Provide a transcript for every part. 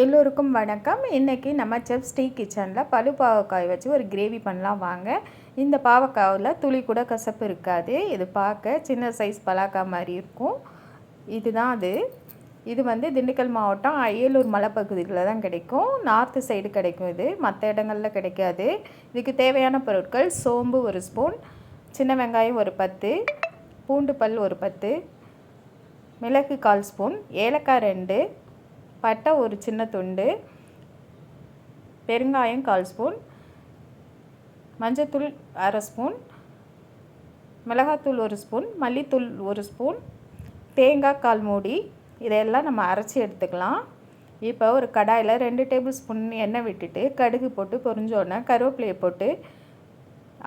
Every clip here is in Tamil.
எல்லோருக்கும் வணக்கம். இன்றைக்கி நம்ம செஃப் ஸ்டீ கிச்சனில் பழு பாவக்காய் வச்சு ஒரு கிரேவி பண்ணலாம் வாங்க. இந்த பாவக்காயில் துளி கூட கசப்பு இருக்காது. இது பார்க்க சின்ன சைஸ் பலாக்காய் மாதிரி இருக்கும். இதுதான் அது. இது வந்து திண்டுக்கல் மாவட்டம் அரியலூர் மலைப்பகுதியில் தான் கிடைக்கும். நார்த்து சைடு கிடைக்கும் இது. மற்ற இடங்களில் கிடைக்காது. இதுக்கு தேவையான பொருட்கள் சோம்பு ஒரு ஸ்பூன் சின்ன வெங்காயம் ஒரு பத்து பூண்டு பல் ஒரு பத்து மிளகு கால் ஸ்பூன் ஏலக்காய் ரெண்டு பட்டை ஒரு சின்ன துண்டு பெருங்காயம் கால் ஸ்பூன் மஞ்சத்தூள் அரை ஸ்பூன் மிளகாத்தூள் ஒரு ஸ்பூன் மல்லித்தூள் ஒரு ஸ்பூன் தேங்காய் கால் மூடி இதையெல்லாம் நம்ம அரைச்சி எடுத்துக்கலாம். இப்போ ஒரு கடாயில் ரெண்டு டேபிள் ஸ்பூன் எண்ணெய் விட்டுட்டு கடுகு போட்டு பொரிஞ்சோடனே கருவேப்பிலையை போட்டு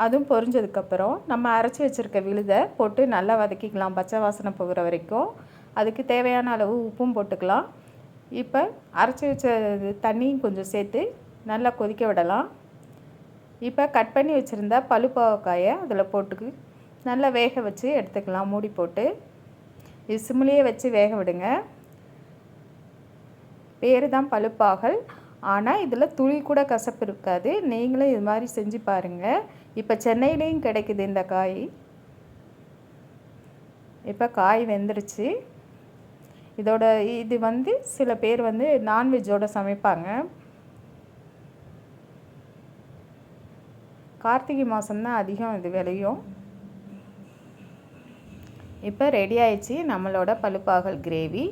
அதுவும் பொரிஞ்சதுக்கப்புறம் நம்ம அரைச்சி வச்சுருக்க விழுதை போட்டு நல்லா வதக்கிக்கலாம் பச்சை வாசனை போகிற வரைக்கும். அதுக்கு தேவையான அளவு உப்பும் போட்டுக்கலாம். இப்போ அரைச்சி வச்ச தண்ணியும் கொஞ்சம் சேர்த்து நல்லா கொதிக்க விடலாம். இப்போ கட் பண்ணி வச்சுருந்த பழுப்பாவக்காயை அதில் போட்டு நல்லா வேக வச்சு எடுத்துக்கலாம் மூடி போட்டு. இது சிம்லேயே வச்சு வேக விடுங்க. பேர் தான் பழுப்பாகல். ஆனால் இதில் துளி கூட கசப்பு இருக்காது. நீங்களும் இது மாதிரி செஞ்சு பாருங்கள் இப்போ சென்னையிலையும் கிடைக்குது இந்த காய். இப்போ காய் வெந்துருச்சு. இதோட இது வந்து சில பேர் வந்து நான்வெஜ்ஜோடு சமைப்பாங்க. கார்த்திகை மாதம்தான் அதிகம் இது விளையும். இப்போ ரெடி ஆயிடுச்சு நம்மளோட பழுப்பாகல் கிரேவி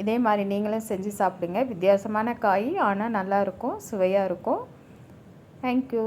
இதே மாதிரி நீங்களும் செஞ்சு சாப்பிடுங்க. வித்தியாசமான காய் ஆனால் நல்லாயிருக்கும் சுவையாக இருக்கும். தேங்க்யூ